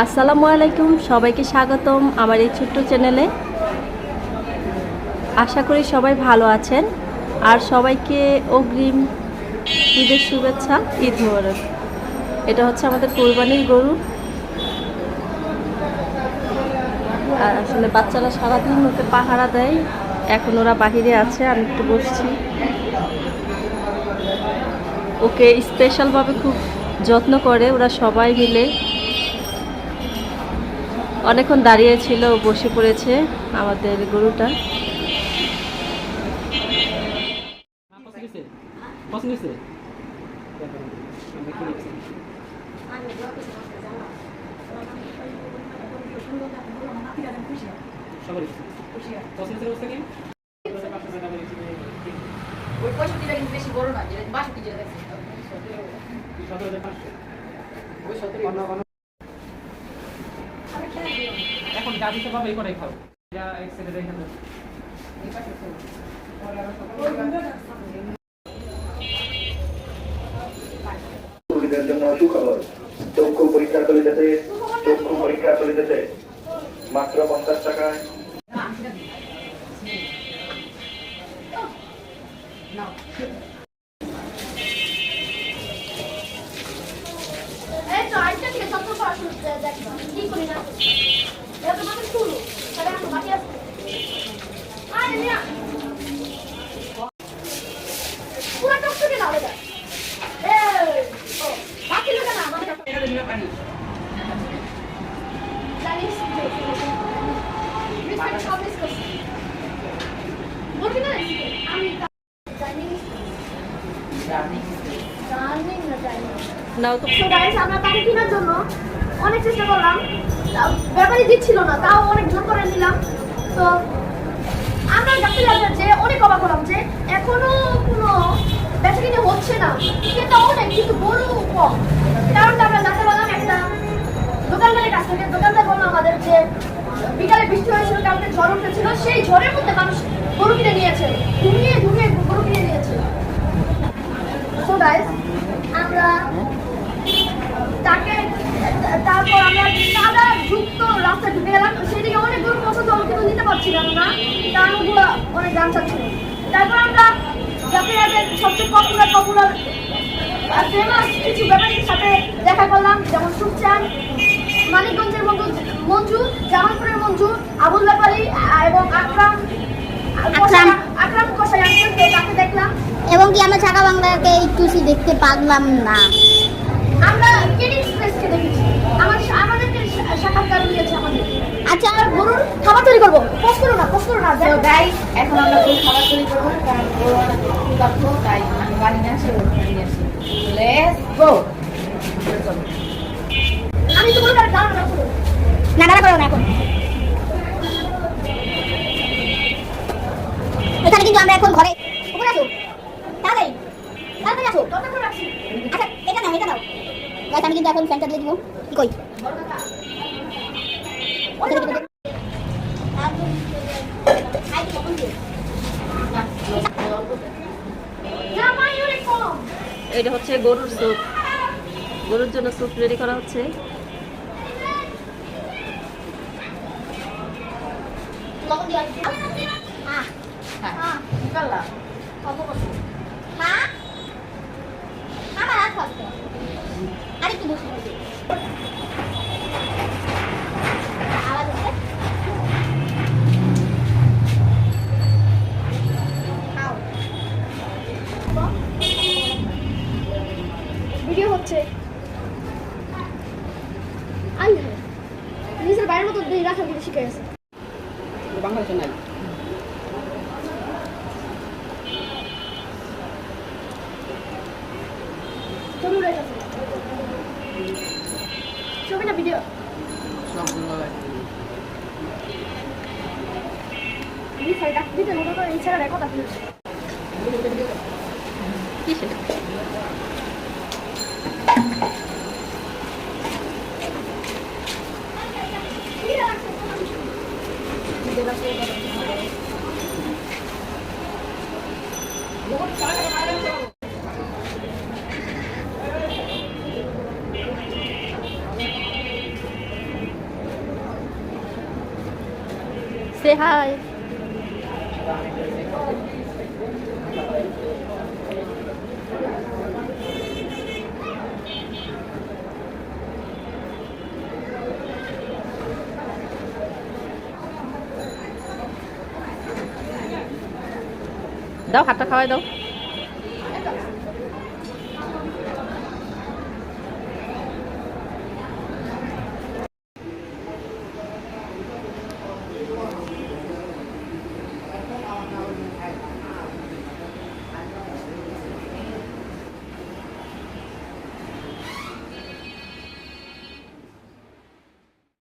আসসালামু আলাইকুম, সবাইকে স্বাগতম আমার এই ছোট্ট চ্যানেলে। আশা করি সবাই ভালো আছেন। আর সবাইকে অগ্রিম ঈদের শুভেচ্ছা, ঈদ মোবারক। এটা হচ্ছে আমাদের কোরবানির গরু। আর আসলে বাচ্চারা সারাদিন ওকে পাহারা দেয়। এখন ওরা বাহিরে আছে, আমি একটু বসছি। ওকে স্পেশালভাবে খুব যত্ন করে ওরা সবাই মিলে। অনেকক্ষণ দাঁড়িয়ে ছিল বসে পড়েছে আমাদের গরুটা। কি দেখছি সবারই পছন্দ হয়েছে অবস্থা কি ওই পঁয়ষট্টিটা কিন্তু বেশি বড় না যেটা বাষট্টি যেটা দেখছি সতেরো হাজার পাঁচশো ওই সতেরো দিতে পারবে এই করাই খাও যা এক রেখে দাও রোগীদের জন্য সুখবর। চক্ষু পরীক্ষা চলিতেছে চক্ষু পরীক্ষা চলিতেছে। মাত্র পঞ্চাশ টাকায়। এই তো আরেকটা থেকে সত্তর পড়াশোনা দেখো। কি করি না? নাও তো। গাইস আমরা তাকে কেনার তাও দিচ্ছিল না, তাও অনেক জোর করে নিলাম। তো আমরা ডাক্তার কাছে যে, অনেক অবাক হলাম যে, এখনও কোনো বেচা কিনে হচ্ছে না। কিন্তু অনেক, কিন্তু গরু কম। কারণটা আমরা জানতে পারলাম একটা দোকানদারের কাছ থেকে। দোকানদার বলল আমাদের যে, বিকালে বৃষ্টি হয়েছিল, কালকে ঝড় উঠেছিল, সেই ঝড়ের মধ্যে মানুষ গরু কিনে নিয়েছে। ঘুমিয়ে ঘুমিয়ে গরু কিনে নিয়েছে। সো গাইস আমরা তাকে, তারপর আমরা কাদা যুক্ত রাস্তা ঢুকে গেলাম সেদিকে অনেক গরু পছন্দ হলো কিন্তু নিতে পারছিলাম না কারণ দাম চাচ্ছিল তারপর আমরা যাতায়াতের সবচেয়ে পপুলার পপুলার ফেমাস কিছু ব্যাপারীর সাথে দেখা করলাম যেমন সুখচান মানিকগঞ্জের মঞ্জু মঞ্জু জামালপুরের মঞ্জু আবুল ব্যাপারী এবং আকরাম আকরাম। কষাই আনছেন তাকে দেখলাম। এবং কি আমরা ঢাকা বাংলাকে একটু দেখতে পারলাম না। আমরা কেডি এক্সপ্রেসকে দেখেছি। আমার আমাদেরকে সাক্ষাৎকার দিয়েছে আমাদের। আচ্ছা আর গরুর খাবার তৈরি করব। পোস্ট করো না পোস্ট করো না তো গাইস এখন আমরা ওই খাবার তৈরি করব কারণ ও অনেক ক্ষুধার্ত তাই আমি বাড়ি নিয়ে আসি নিয়ে আসি। লেটস গো আমি তো বলব দাঁড়ানো না করো না দাঁড়া করো না এখন। এখানে কিন্তু আমরা এখন ঘরে উপরে আসো তাড়াতাড়ি তাড়াতাড়ি আসো। আচ্ছা এটা নাও এটা নাও। আমি কিন্তু এখন ফ্যানটা দিয়ে দিব। কি কই? এটা হচ্ছে গরুর স্যুপ গরুর জন্য স্যুপ রেডি করা হচ্ছে লবণ দিয়ে ভিডিও হচ্ছে। আই হ্যাঁ নিজের বাইরের মতো দিয়ে রাখা কিন্তু শিখে গেছে বাংলাদেশে নাই। ছবিটা ভিডিও? আমি সাইড ডাক দিতে মতো করে কথা বলছি Say hi. দাও হাতটা খাওয়াই দাও।